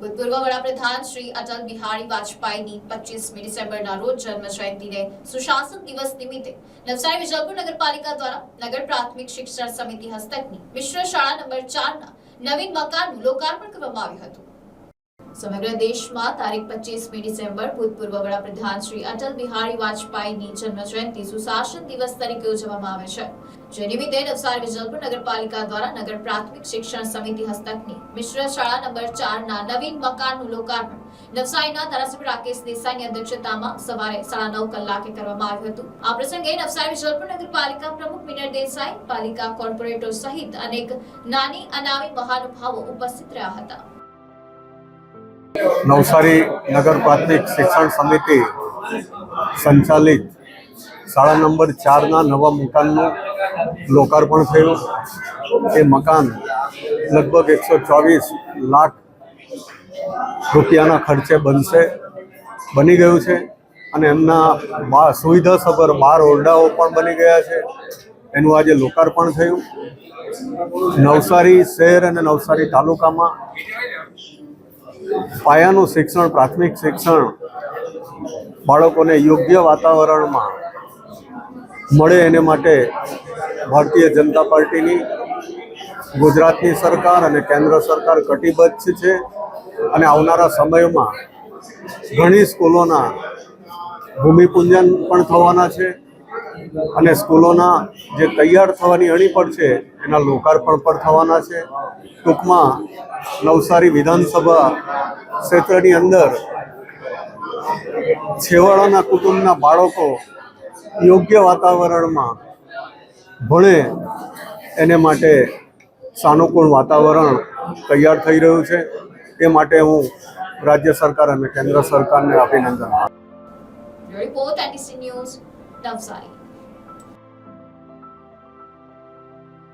ભૂતપૂર્વ વડાપ્રધાન શ્રી અટલ બિહારી વાજપેયીની પચીસમી ડિસેમ્બરના રોજ જન્મ જયંતિને સુશાસન દિવસ નિમિત્તે નવસારી વિજલપુર નગરપાલિકા દ્વારા નગર પ્રાથમિક શિક્ષણ સમિતિ હસ્તકની મિશ્ર શાળા નંબર ચારના નવીન મકાનનું લોકાર્પણ કરવામાં આવ્યું હતું. સમગ્ર દેશમાં તારીખ પચીસમી ડિસેમ્બર ભૂતપૂર્વ વડાપ્રધાન શ્રી અટલ બિહારી વાજપેયીની જન્મ જયંતિ સુશાસન દિવસ તરીકે ઉજવવામાં આવે છે. જે નિમિત્તે નવસારી વિજલપુર નગરપાલિકા દ્વારા નગર પ્રાથમિક શિક્ષણ સમિતિ હસ્તકની મિશ્ર શાળા નંબર ચારના નવીન મકાનનું લોકાર્પણ નવસારીના ધારાસભ્ય રાકેશ દેસાઈની અધ્યક્ષતામાં સવારે સાડા નવ કલાકે કરવામાં આવ્યું હતું. આ પ્રસંગે નવસારી વિજલપુર નગરપાલિકા પ્રમુખ મિનર દેસાઈ, પાલિકા કોર્પોરેટર સહિત અનેક નાની અનામી મહાનુભાવો ઉપસ્થિત રહ્યા હતા. નવસારી નગર પ્રાથમિક શિક્ષણ સમિતિ સંચાલિત શાળા નંબર ચારના નવા મકાનનું લોકાર્પણ થયું. એ મકાન લગભગ એકસો ચોવીસ લાખ રૂપિયાના ખર્ચે બનશે, બની ગયું છે અને એમના બા, સુવિધાસભર બાર ઓરડાઓ પણ બની ગયા છે. એનું આજે લોકાર્પણ થયું. નવસારી શહેર અને નવસારી તાલુકામાં પાયાનું શિક્ષણ, પ્રાથમિક શિક્ષણ બાળકોને યોગ્ય વાતાવરણમાં મળે એને માટે ભારતીય જનતા પાર્ટીની, ગુજરાતની સરકાર અને કેન્દ્ર સરકાર કટિબદ્ધ છે અને આવનારા સમયમાં ઘણી સ્કૂલોના ભૂમિપૂજન પણ થવાના છે. અને સ્કૂલોના જે તૈયાર થવાની અણીપણ છે, એના લોકાર્પણ પણ થવાના છે. ટૂંકમાં નવસારી વિધાનસભા ક્ષેત્રની અંદર છેવાડાના કુટુંબના બાળકો યોગ્ય વાતાવરણમાં ભણે એને માટે સાનુકૂળ વાતાવરણ તૈયાર થઈ રહ્યું છે. એ માટે હું રાજ્ય સરકાર અને કેન્દ્ર સરકારને અભિનંદન રિપોર્ટ ન્યૂઝ નવસારી